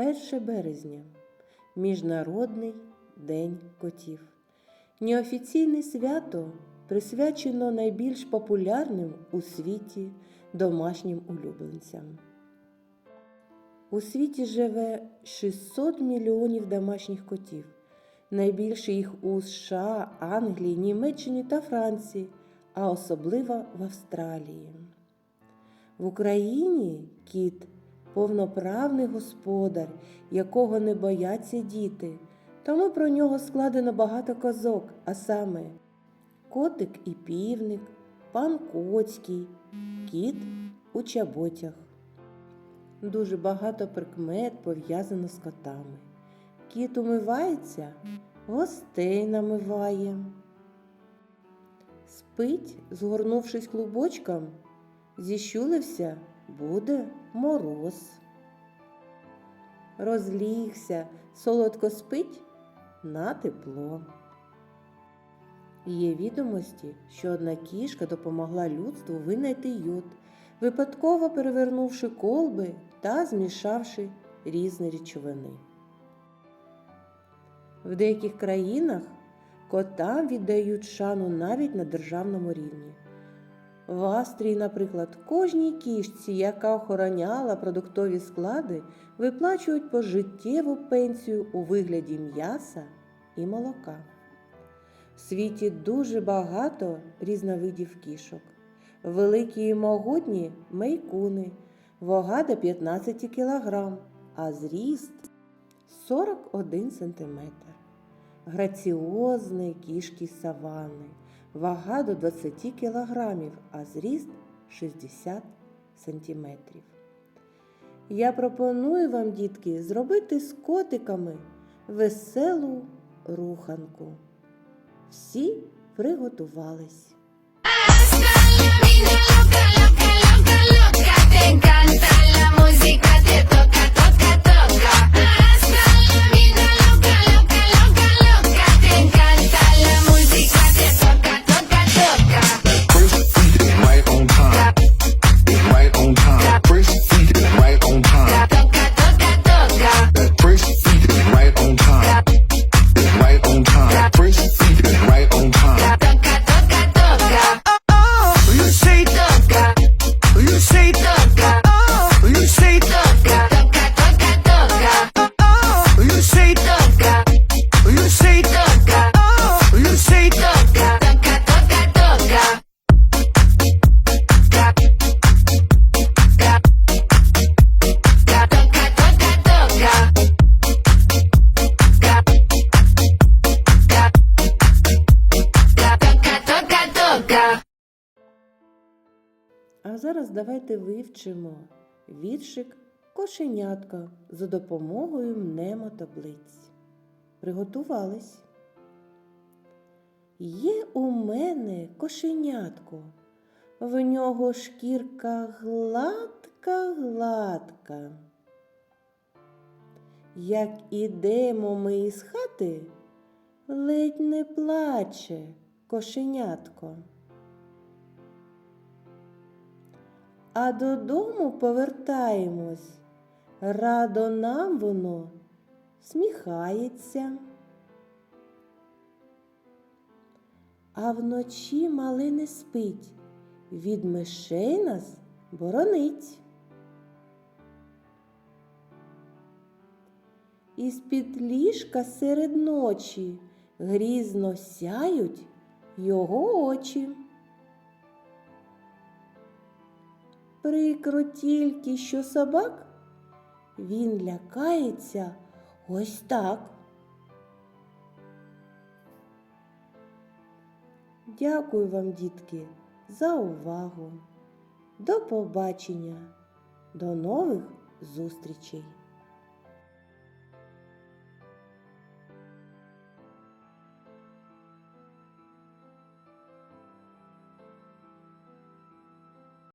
1 березня Міжнародний день котів. Неофіційне свято присвячено найбільш популярним у світі домашнім улюбленцям. У світі живе 600 мільйонів домашніх котів. Найбільше їх у США, Англії, Німеччині та Франції, а особливо в Австралії. В Україні кіт повноправний господар, якого не бояться діти, тому про нього складено багато казок, а саме Котик і півник, пан Коцький, кіт у чаботях. Дуже багато прикмет пов'язано з котами. Кіт умивається, гостей намиває. Спить, згорнувшись клубочком, зіщулився, буде мороз. Розлігся, солодко спить на тепло. Є відомості, що одна кішка допомогла людству винайти йод, випадково перевернувши колби та змішавши різні речовини. В деяких країнах котам віддають шану навіть на державному рівні. В Австрії, наприклад, кожній кішці, яка охороняла продуктові склади, виплачують пожиттєву пенсію у вигляді м'яса і молока. В світі дуже багато різновидів кішок. Великі і могутні мейкуни, вага до 15 кг, а зріст 41 см. Граціозні кішки савани, вага до 20 кг, а зріст 60 см. Я пропоную вам, дітки, зробити з котиками веселу руханку. Всі приготувались. Зараз давайте вивчимо віршик кошенятка за допомогою мнемотаблиць. Приготувались. Є у мене кошенятко, в нього шкірка гладка, гладка. Як ідемо ми із хати, ледь не плаче кошенятко. А додому повертаємось, радо нам воно сміхається. А вночі мале не спить, від мишей нас боронить. Із-під ліжка серед ночі грізно сяють його очі. Прикро тільки, що собак він лякається ось так. Дякую вам, дітки, за увагу. До побачення, до нових зустрічей!